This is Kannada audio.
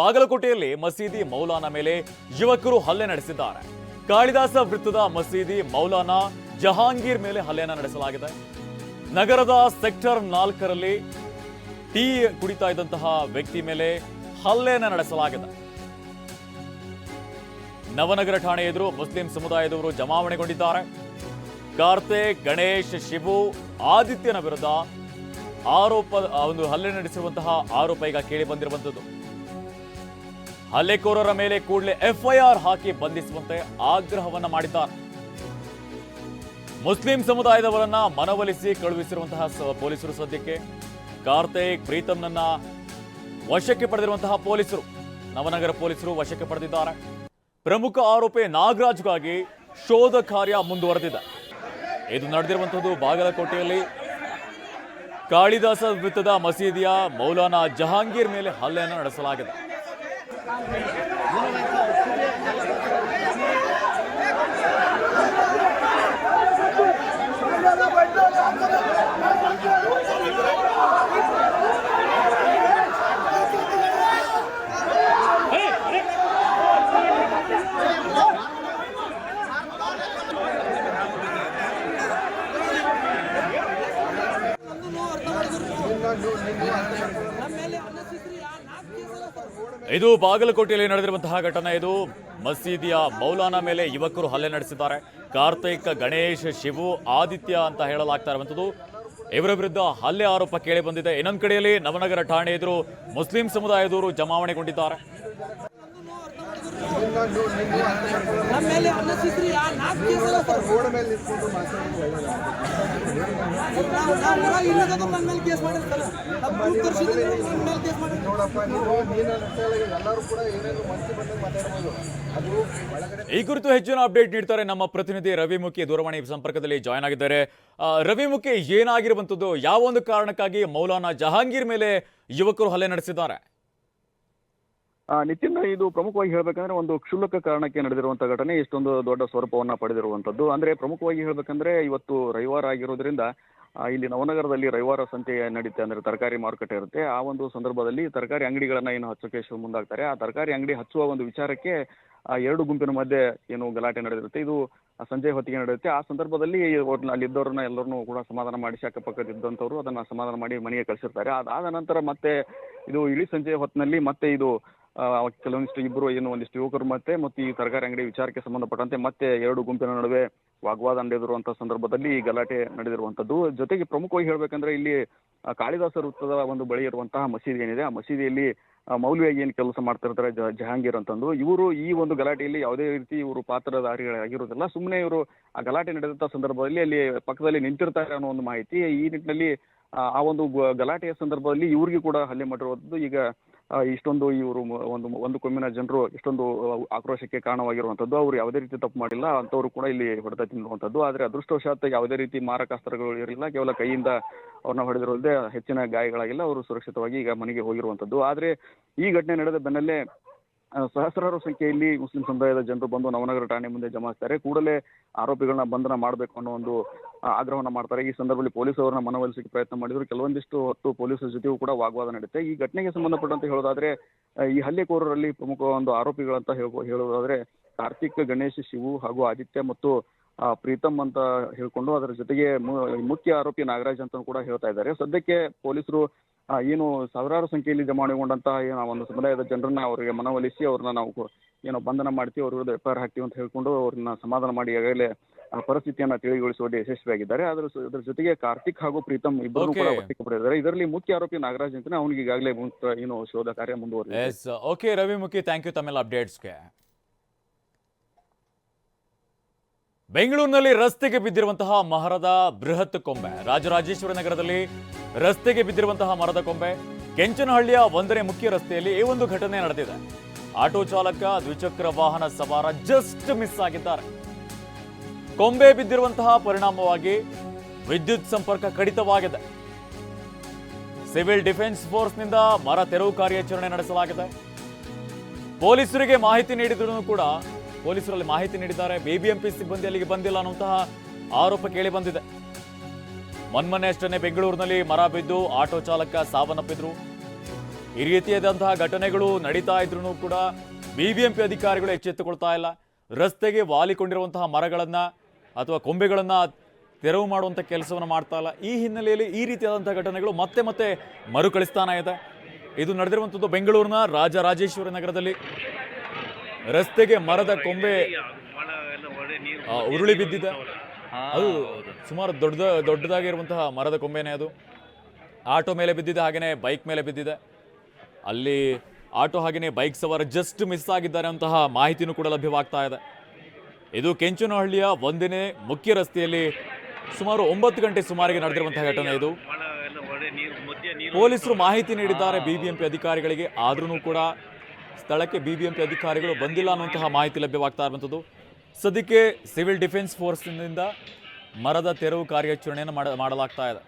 ಬಾಗಲಕೋಟೆಯಲ್ಲಿ ಮಸೀದಿ ಮೌಲಾನ ಮೇಲೆ ಯುವಕರು ಹಲ್ಲೆ ನಡೆಸಿದ್ದಾರೆ. ಕಾಳಿದಾಸ ವೃತ್ತದ ಮಸೀದಿ ಮೌಲಾನಾ ಜಹಾಂಗೀರ್ ಮೇಲೆ ಹಲ್ಲೆಯನ್ನು ನಡೆಸಲಾಗಿದೆ. ನಗರದ ಸೆಕ್ಟರ್ ನಾಲ್ಕರಲ್ಲಿ ಟೀ ಕುಡಿತಾ ಇದ್ದಂತಹ ವ್ಯಕ್ತಿ ಮೇಲೆ ಹಲ್ಲೆಯನ್ನು ನಡೆಸಲಾಗಿದೆ. ನವನಗರ ಠಾಣೆ ಎದುರು ಮುಸ್ಲಿಂ ಸಮುದಾಯದವರು ಜಮಾವಣೆಗೊಂಡಿದ್ದಾರೆ. ಕಾರ್ತಿಕ್, ಗಣೇಶ್, ಶಿವು, ಆದಿತ್ಯನ ವಿರುದ್ಧ ಆರೋಪ, ಒಂದು ಹಲ್ಲೆ ನಡೆಸಿರುವಂತಹ ಆರೋಪ ಈಗ ಕೇಳಿ ಬಂದಿರುವಂತದ್ದು ಹಲ್ಲೆಕೋರರ ಮೇಲೆ ಕೂಡಲೇ ಎಫ್ಐಆರ್ ಹಾಕಿ ಬಂಧಿಸುವಂತೆ ಆಗ್ರಹವನ್ನ ಮಾಡಿದ್ದಾರೆ. ಮುಸ್ಲಿಂ ಸಮುದಾಯದವರನ್ನ ಮನವೊಲಿಸಿ ಕಳುಹಿಸಿರುವಂತಹ ಪೊಲೀಸರು ಸದ್ಯಕ್ಕೆ. ಕಾರ್ತಿಕ್ ಪ್ರೀತಮ್ನನ್ನ ವಶಕ್ಕೆ ಪಡೆದಿರುವಂತಹ ಪೊಲೀಸರು, ನವನಗರ ಪೊಲೀಸರು ವಶಕ್ಕೆ ಪಡೆದಿದ್ದಾರೆ. ಪ್ರಮುಖ ಆರೋಪಿ ನಾಗರಾಜ್ಗಾಗಿ ಶೋಧ ಕಾರ್ಯ ಮುಂದುವರೆದಿದೆ. ಇದು ನಡೆದಿರುವಂತಹದ್ದು ಬಾಗಲಕೋಟೆಯಲ್ಲಿ. ಕಾಳಿದಾಸ ವೃತ್ತದ ಮಸೀದಿಯ ಮೌಲಾನಾ ಜಹಾಂಗೀರ್ ಮೇಲೆ ಹಲ್ಲೆಯನ್ನು ನಡೆಸಲಾಗಿದೆ. বড় ভাই ಇದು ಬಾಗಲಕೋಟೆಯಲ್ಲಿ ನಡೆದಿರುವಂತಹ ಘಟನೆ. ಇದು ಮಸೀದಿಯ ಮೌಲಾನ ಮೇಲೆ ಯುವಕರು ಹಲ್ಲೆ ನಡೆಸಿದ್ದಾರೆ. ಕಾರ್ತಿಕ್, ಗಣೇಶ್, ಶಿವು, ಆದಿತ್ಯ ಅಂತ ಹೇಳಲಾಗ್ತಾ ಇರುವಂತದ್ದು ಇವರ ವಿರುದ್ಧ ಹಲ್ಲೆ ಆರೋಪ ಕೇಳಿ ಬಂದಿದೆ. ಇನ್ನೊಂದು ಕಡೆಯಲ್ಲಿ ನವನಗರ ಠಾಣೆ ಎದುರು ಮುಸ್ಲಿಂ ಸಮುದಾಯದವರು ಜಮಾವಣೆಗೊಂಡಿದ್ದಾರೆ. ಈ ಕುರಿತು ಹೆಚ್ಚಿನ ಅಪ್ಡೇಟ್ ನೀಡ್ತಾರೆ ನಮ್ಮ ಪ್ರತಿನಿಧಿ ರವಿಮುಖಿ ದೂರವಾಣಿ ಸಂಪರ್ಕದಲ್ಲಿ ಜಾಯ್ನ್ ಆಗಿದ್ದಾರೆ. ರವಿ ಮುಖಿ ಏನಾಗಿರುವಂತದ್ದು ಯಾವ ಒಂದು ಕಾರಣಕ್ಕಾಗಿ ಮೌಲಾನಾ ಜಹಾಂಗೀರ್ ಮೇಲೆ ಯುವಕರು ಹಲ್ಲೆ ನಡೆಸಿದ್ದಾರೆ? ನಿತಿನ್ ಇದು ಪ್ರಮುಖವಾಗಿ ಹೇಳಬೇಕಂದ್ರೆ ಒಂದು ಕ್ಷುಲ್ಲಕ ಕಾರಣಕ್ಕೆ ನಡೆದಿರುವಂತ ಘಟನೆ, ಇಷ್ಟೊಂದು ದೊಡ್ಡ ಸ್ವರೂಪವನ್ನ ಪಡೆದಿರುವಂತದ್ದು. ಅಂದ್ರೆ ಪ್ರಮುಖವಾಗಿ ಹೇಳ್ಬೇಕಂದ್ರೆ ಇವತ್ತು ರವಿವಾರ ಆಗಿರೋದ್ರಿಂದ ಇಲ್ಲಿ ನವನಗರದಲ್ಲಿ ರವಿವಾರ ಸಂತೆ ನಡೀತೆ, ಅಂದ್ರೆ ತರಕಾರಿ ಮಾರುಕಟ್ಟೆ ಇರುತ್ತೆ. ಆ ಒಂದು ಸಂದರ್ಭದಲ್ಲಿ ತರಕಾರಿ ಅಂಗಡಿಗಳನ್ನ ಏನು ಹಚ್ಚೋಕೆ ಮುಂದಾಗ್ತಾರೆ. ಆ ತರಕಾರಿ ಅಂಗಡಿ ಹಚ್ಚುವ ಒಂದು ವಿಚಾರಕ್ಕೆ, ಆ, ಎರಡು ಗುಂಪಿನ ಮಧ್ಯೆ ಏನು ಗಲಾಟೆ ನಡೆದಿರುತ್ತೆ. ಇದು ಸಂಜೆ ಹೊತ್ತಿಗೆ ನಡೆಯುತ್ತೆ. ಆ ಸಂದರ್ಭದಲ್ಲಿ ಅಲ್ಲಿದ್ದವ್ರನ್ನ ಎಲ್ಲರನ್ನೂ ಕೂಡ ಸಮಾಧಾನ ಮಾಡಿಸಿ ಅಕ್ಕಪಕ್ಕದಿದ್ದಂಥವ್ರು ಅದನ್ನ ಸಮಾಧಾನ ಮಾಡಿ ಮನೆಗೆ ಕಳಿಸಿರ್ತಾರೆ. ಅದಾದ ನಂತರ ಮತ್ತೆ ಇದು ಇಳಿ ಸಂಜೆ ಹೊತ್ತಿನಲ್ಲಿ ಮತ್ತೆ ಇದು ಕೆಲವೊಂದಿಷ್ಟು ಇಬ್ಬರು ಏನು ಒಂದಿಷ್ಟು ಯುವಕರು ಮತ್ತೆ, ಮತ್ತು ಈ ತರಕಾರಿ ಅಂಗಡಿ ವಿಚಾರಕ್ಕೆ ಸಂಬಂಧಪಟ್ಟಂತೆ ಮತ್ತೆ ಎರಡು ಗುಂಪಿನ ನಡುವೆ ವಾಗ್ವಾದ ನಡೆದಿರುವಂತಹ ಸಂದರ್ಭದಲ್ಲಿ ಈ ಗಲಾಟೆ ನಡೆದಿರುವಂತದ್ದು. ಜೊತೆಗೆ ಪ್ರಮುಖವಾಗಿ ಹೇಳಬೇಕಂದ್ರೆ ಇಲ್ಲಿ ಕಾಳಿದಾಸ ವೃತ್ತದ ಒಂದು ಬಳಿ ಇರುವಂತಹ ಮಸೀದಿ ಏನಿದೆ, ಆ ಮಸೀದಿಯಲ್ಲಿ ಮೌಲ್ಯವಾಗಿ ಏನ್ ಕೆಲಸ ಮಾಡ್ತಿರ್ತಾರೆ ಜಹಾಂಗೀರ್ ಅಂತಂದು. ಇವರು ಈ ಒಂದು ಗಲಾಟೆಯಲ್ಲಿ ಯಾವುದೇ ರೀತಿ ಇವರು ಪಾತ್ರಧಾರಿಗಳಾಗಿರೋದಿಲ್ಲ ಸುಮ್ಮನೆ ಇವರು ಆ ಗಲಾಟೆ ನಡೆದಂತ ಸಂದರ್ಭದಲ್ಲಿ ಅಲ್ಲಿ ಪಕ್ಕದಲ್ಲಿ ನಿಂತಿರ್ತಾರೆ ಅನ್ನೋ ಒಂದು ಮಾಹಿತಿ. ಈ ನಿಟ್ಟಿನಲ್ಲಿ, ಆ ಒಂದು ಗಲಾಟೆಯ ಸಂದರ್ಭದಲ್ಲಿ ಇವ್ರಿಗೂ ಕೂಡ ಹಲ್ಲೆ ಮಾಡಿರುವಂಥದ್ದು ಈಗ ಇಷ್ಟೊಂದು ಇವರು ಒಂದು ಒಂದು ಕೊಂಬಿನ ಜನರು ಇಷ್ಟೊಂದು ಆಕ್ರೋಶಕ್ಕೆ ಕಾರಣವಾಗಿರುವಂತದ್ದು ಅವರು ಯಾವುದೇ ರೀತಿ ತಪ್ಪು ಮಾಡಿಲ್ಲ, ಅಂಥವ್ರು ಕೂಡ ಇಲ್ಲಿ ಹೊಡೆತ ತಿನ್ನುವಂಥದ್ದು ಆದ್ರೆ ಅದೃಷ್ಟವಶಾತ್ ಯಾವುದೇ ರೀತಿ ಮಾರಕಾಸ್ತ್ರಗಳು ಇರಲಿಲ್ಲ. ಕೇವಲ ಕೈಯಿಂದ ಅವ್ರನ್ನ ಹೊಡೆದಿರೋದೇ ಹೆಚ್ಚಿನ ಗಾಯಗಳಾಗಿಲ್ಲ. ಅವರು ಸುರಕ್ಷಿತವಾಗಿ ಈಗ ಮನೆಗೆ ಹೋಗಿರುವಂಥದ್ದು. ಆದ್ರೆ ಈ ಘಟನೆ ನಡೆದ ಬೆನ್ನಲ್ಲೇ ಸಹಸ್ರಾರು ಸಂಖ್ಯೆಯಲ್ಲಿ ಮುಸ್ಲಿಂ ಸಮುದಾಯದ ಜನರು ಬಂದು ನವನಗರ ಠಾಣೆ ಮುಂದೆ ಜಮಾಯಿಸ್ತಾರೆ ಕೂಡಲೇ ಆರೋಪಿಗಳನ್ನ ಬಂಧನ ಮಾಡಬೇಕು ಅನ್ನೋ ಒಂದು ಆಗ್ರಹವನ್ನ ಮಾಡ್ತಾರೆ. ಈ ಸಂದರ್ಭದಲ್ಲಿ ಪೊಲೀಸ್ ಅವರನ್ನ ಮನವೊಲಿಸಿಕೆ ಪ್ರಯತ್ನ ಮಾಡಿದ್ರು. ಕೆಲವೊಂದಿಷ್ಟು ಹೊತ್ತು ಪೊಲೀಸರ ಜೊತೆಗೂ ಕೂಡ ವಾಗ್ವಾದ ನಡೆಯುತ್ತೆ. ಈ ಘಟನೆಗೆ ಸಂಬಂಧಪಟ್ಟಂತೆ ಹೇಳೋದಾದ್ರೆ ಈ ಹಲ್ಲೆಕೋರರಲ್ಲಿ ಪ್ರಮುಖ ಒಂದು ಆರೋಪಿಗಳಂತ ಹೇಳೋದಾದ್ರೆ ಕಾರ್ತಿಕ್, ಗಣೇಶ್, ಶಿವು ಹಾಗೂ ಆದಿತ್ಯ ಮತ್ತು ಪ್ರೀತಮ್ ಅಂತ ಹೇಳ್ಕೊಂಡು ಅದರ ಜೊತೆಗೆ ಮುಖ್ಯ ಆರೋಪಿ ನಾಗರಾಜ್ ಅಂತ ಕೂಡ ಹೇಳ್ತಾ ಇದ್ದಾರೆ. ಸದ್ಯಕ್ಕೆ ಪೊಲೀಸರು ಏನು ಸಾವಿರಾರು ಸಂಖ್ಯೆಯಲ್ಲಿ ಜಮಾವಣೆಗೊಂಡಂತಹ ಏನು ಆ ಒಂದು ಸಮುದಾಯದ ಜನರನ್ನ ಅವರಿಗೆ ಮನವೊಲಿಸಿ ಅವ್ರನ್ನ ನಾವು ಕೊ- ಏನೋ ಬಂಧನ ಮಾಡ್ತೀವಿ ಅವ್ರ ವಿರುದ್ಧ ಎಫ್ ಐ ಆರ್ ಹಾಕ್ತೀವಿ ಅಂತ ಹೇಳ್ಕೊಂಡು ಅವ್ರನ್ನ ಸಮಾಧಾನ ಮಾಡಿ ಈಗಾಗಲೇ ಆ ಪರಿಸ್ಥಿತಿಯನ್ನ ತಿಳಿಗೊಳಿಸುವಲ್ಲಿ ಯಶಸ್ವಿಯಾಗಿದ್ದಾರೆ. ಅದರ ಅದ್ರ ಜೊತೆಗೆ ಕಾರ್ತಿಕ್ ಹಾಗೂ ಪ್ರೀತಮ್ ಇಬ್ಬರು ಕೂಡ Okay. ಪಡೆದಿದ್ದಾರೆ ಇದರಲ್ಲಿ ಮುಖ್ಯ ಆರೋಪಿ ನಾಗರಾಜ್ ಅಂತ ಅವನಿಗೆ ಈಗಾಗಲೇ ಏನು ಶೋಧ ಕಾರ್ಯ ಮುಂದುವರೆದಿದೆ. Yes okay Ravimukhi thank you ತಮ್ಮೆಲ್ಲ ಅಪ್ಡೇಟ್ಸ್ಗೆ. ಬೆಂಗಳೂರಿನಲ್ಲಿ ರಸ್ತೆಗೆ ಬಿದ್ದಿರುವಂತಹ ಮಹರದ ಬೃಹತ್ ಕೊಂಬೆ ರಾಜರಾಜೇಶ್ವರಿ ನಗರದಲ್ಲಿ ರಸ್ತೆಗೆ ಬಿದ್ದಿರುವಂತಹ ಮರದ ಕೊಂಬೆ ಕೆಂಚನಹಳ್ಳಿಯ ಒಂದನೇ ಮುಖ್ಯ ರಸ್ತೆಯಲ್ಲಿ ಈ ಒಂದು ಘಟನೆ ನಡೆದಿದೆ. ಆಟೋ ಚಾಲಕ ದ್ವಿಚಕ್ರ ವಾಹನ ಸವಾರ ಜಸ್ಟ್ ಮಿಸ್ ಆಗಿದ್ದಾರೆ. ಕೊಂಬೆ ಬಿದ್ದಿರುವಂತಹ ಪರಿಣಾಮವಾಗಿ ವಿದ್ಯುತ್ ಸಂಪರ್ಕ ಕಡಿತವಾಗಿದೆ. ಸಿವಿಲ್ ಡಿಫೆನ್ಸ್ ಫೋರ್ಸ್ನಿಂದ ಮರ ತೆರವು ಕಾರ್ಯಾಚರಣೆ ನಡೆಸಲಾಗಿದೆ. ಪೊಲೀಸರಿಗೆ ಮಾಹಿತಿ ನೀಡಿದ್ರು ಕೂಡ ಪೊಲೀಸರಲ್ಲಿ ಮಾಹಿತಿ ನೀಡಿದ್ದಾರೆ. ಬಿಬಿಎಂಪಿ ಸಿಬ್ಬಂದಿ ಅಲ್ಲಿಗೆ ಬಂದಿಲ್ಲ ಅನ್ನುವಂತಹ ಆರೋಪ ಕೇಳಿ ಬಂದಿದೆ. ಮೊನ್ಮೊನ್ನೆ ಅಷ್ಟೇ ಬೆಂಗಳೂರಿನಲ್ಲಿ ಮರ ಬಿದ್ದು ಆಟೋ ಚಾಲಕ ಸಾವನ್ನಪ್ಪಿದ್ರು. ಈ ರೀತಿಯಾದಂತಹ ಘಟನೆಗಳು ನಡೀತಾ ಇದ್ರೂ ಕೂಡ ಬಿಬಿಎಂಪಿ ಅಧಿಕಾರಿಗಳು ಎಚ್ಚೆತ್ತುಕೊಳ್ತಾ ಇಲ್ಲ. ರಸ್ತೆಗೆ ವಾಲಿಕೊಂಡಿರುವಂತಹ ಮರಗಳನ್ನ ಅಥವಾ ಕೊಂಬೆಗಳನ್ನ ತೆರವು ಮಾಡುವಂಥ ಕೆಲಸವನ್ನು ಮಾಡ್ತಾ ಇಲ್ಲ. ಈ ಹಿನ್ನೆಲೆಯಲ್ಲಿ ಈ ರೀತಿಯಾದಂತಹ ಘಟನೆಗಳು ಮತ್ತೆ ಮತ್ತೆ ಮರುಕಳಿಸ್ತಾನ ಇದೆ. ಇದು ನಡೆದಿರುವಂಥದ್ದು ಬೆಂಗಳೂರಿನ ರಾಜರಾಜೇಶ್ವರಿ ನಗರದಲ್ಲಿ. ರಸ್ತೆಗೆ ಮರದ ಕೊಂಬೆ ಉರುಳಿ ಬಿದ್ದಿದೆ. ಅದು ಸುಮಾರು ದೊಡ್ಡ ದೊಡ್ಡದಾಗಿರುವಂತಹ ಮರದ ಕೊಂಬೆನೇ ಅದು. ಆಟೋ ಮೇಲೆ ಬಿದ್ದಿದೆ ಹಾಗೆಯೇ ಬೈಕ್ ಮೇಲೆ ಬಿದ್ದಿದೆ. ಅಲ್ಲಿ ಆಟೋ ಹಾಗೆಯೇ ಬೈಕ್ ಸವಾರ ಜಸ್ಟ್ ಮಿಸ್ ಆಗಿದ್ದಾರೆ ಅಂತಹ ಮಾಹಿತಿನೂ ಕೂಡ ಲಭ್ಯವಾಗ್ತಾ ಇದೆ. ಇದು ಕೆಂಚನಹಳ್ಳಿಯ ಒಂದನೇ ಮುಖ್ಯ ರಸ್ತೆಯಲ್ಲಿ ಸುಮಾರು ಒಂಬತ್ತು ಗಂಟೆ ಸುಮಾರಿಗೆ ನಡೆದಿರುವಂತಹ ಘಟನೆ ಇದು. ಪೊಲೀಸರು ಮಾಹಿತಿ ನೀಡಿದ್ದಾರೆ ಬಿಬಿಎಂಪಿ ಅಧಿಕಾರಿಗಳಿಗೆ. ಆದ್ರೂ ಕೂಡ ಸ್ಥಳಕ್ಕೆ ಬಿಬಿಎಂಪಿ ಅಧಿಕಾರಿಗಳು ಬಂದಿಲ್ಲ ಅನ್ನುವಂತಹ ಮಾಹಿತಿ ಲಭ್ಯವಾಗ್ತಾ ಇರುವಂಥದ್ದು. ಸದ್ಯಕ್ಕೆ ಸಿವಿಲ್ ಡಿಫೆನ್ಸ್ ಫೋರ್ಸ್ನಿಂದ ಮರದ ತೆರವು ಕಾರ್ಯಾಚರಣೆಯನ್ನು ಮಾಡ ಮಾಡಲಾಗ್ತಾ ಇದೆ.